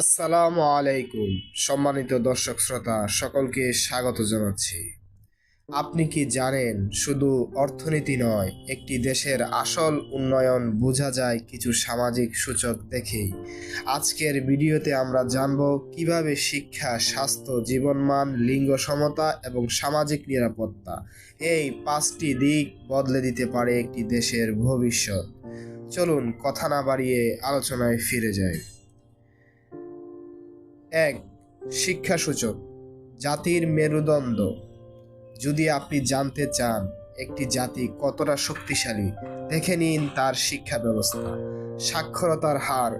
আসসালামু আলাইকুম, সম্মানিত দর্শক শ্রোতা, সকলকে স্বাগত জানাচ্ছি। আপনি কি জানেন, শুধু অর্থনীতি নয়, একটি দেশের আসল উন্নয়ন বোঝা যায় কিছু সামাজিক সূচক দেখেই। আজকের ভিডিওতে আমরা জানব কীভাবে শিক্ষা, স্বাস্থ্য, জীবনমান, লিঙ্গ সমতা এবং সামাজিক নিরাপত্তা এই পাঁচটি দিক বদলে দিতে পারে একটি দেশের ভবিষ্যৎ। চলুন কথা না বাড়িয়ে আলোচনায় ফিরে যাই। এক শিক্ষা সূচক জাতির মেরুদণ্ড। যদি আপনি জানতে চান একটি জাতি কতটা শক্তিশালী, দেখে নিন তার শিক্ষা ব্যবস্থা সাক্ষরতার হার,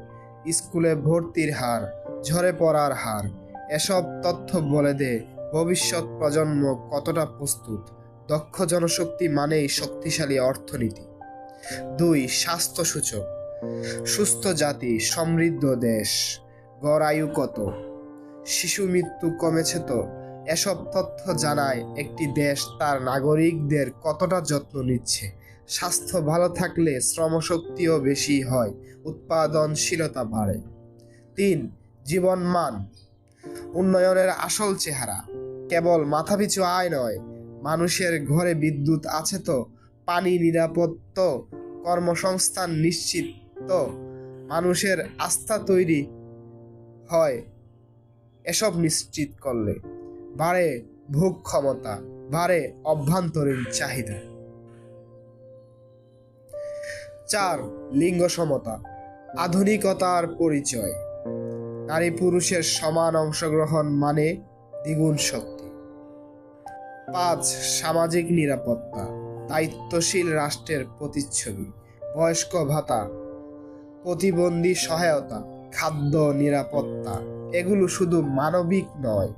স্কুলে ভর্তির হার, ঝরে পড়ার হার, এসব তথ্য বলে দে ভবিষ্যৎ প্রজন্ম কতটা প্রস্তুত। দক্ষ জনশক্তি মানেই শক্তিশালী অর্থনীতি। দুই স্বাস্থ্য সূচক সুস্থ জাতি, সমৃদ্ধ দেশ। গড় আয়ু কত? শিশু মৃত্যু কমেছে তো? এসব তথ্য জানায় একটি দেশ তার নাগরিকদের কতটা যত্ন নিচ্ছে? স্বাস্থ্য ভালো থাকলে শ্রমশক্তিও বেশি হয়, উৎপাদনশীলতা বাড়ে। তিন জীবন মান উন্নয়নের আসল চেহারা। কেবল মাথাপিছু আয় নয়, মানুষের ঘরে বিদ্যুৎ আছে তো? পানি নিরাপদ তো? কর্মসংস্থান নিশ্চিত তো? মানুষের আস্থা তৈরি হয় এসব নিশ্চিত করলে বাড়ে ভোগ ক্ষমতা বাড়ে অভ্যন্তরীণ চাহিদা। চার, লিঙ্গ সমতা, আধুনিকতার পরিচয়। নারী পুরুষের সমান অংশগ্রহণ মানে দ্বিগুণ শক্তি। পাঁচ, সামাজিক নিরাপত্তা, দায়িত্বশীল রাষ্ট্রের প্রতিচ্ছবি, বয়স্ক ভাতা, প্রতিবন্ধী সহায়তা। খাদ্য নিরাপত্তা, এগুলো শুধু মানবিক নয়,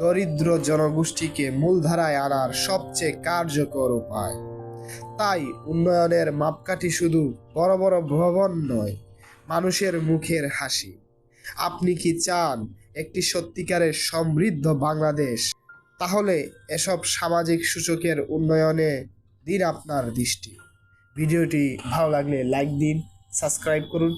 দরিদ্র জনগোষ্ঠীকে মূলধারায় আনার সবচেয়ে কার্যকর উপায়। তাই উন্নয়নের মাপকাঠি শুধু বড় বড় ভবন নয়, মানুষের মুখের হাসি। আপনি কি চান একটি সত্যিকারের সমৃদ্ধ বাংলাদেশ? তাহলে এসব সামাজিক সূচকের উন্নয়নে দিন আপনার দৃষ্টি। ভিডিওটি ভালো লাগলে লাইক দিন, সাবস্ক্রাইব করুন।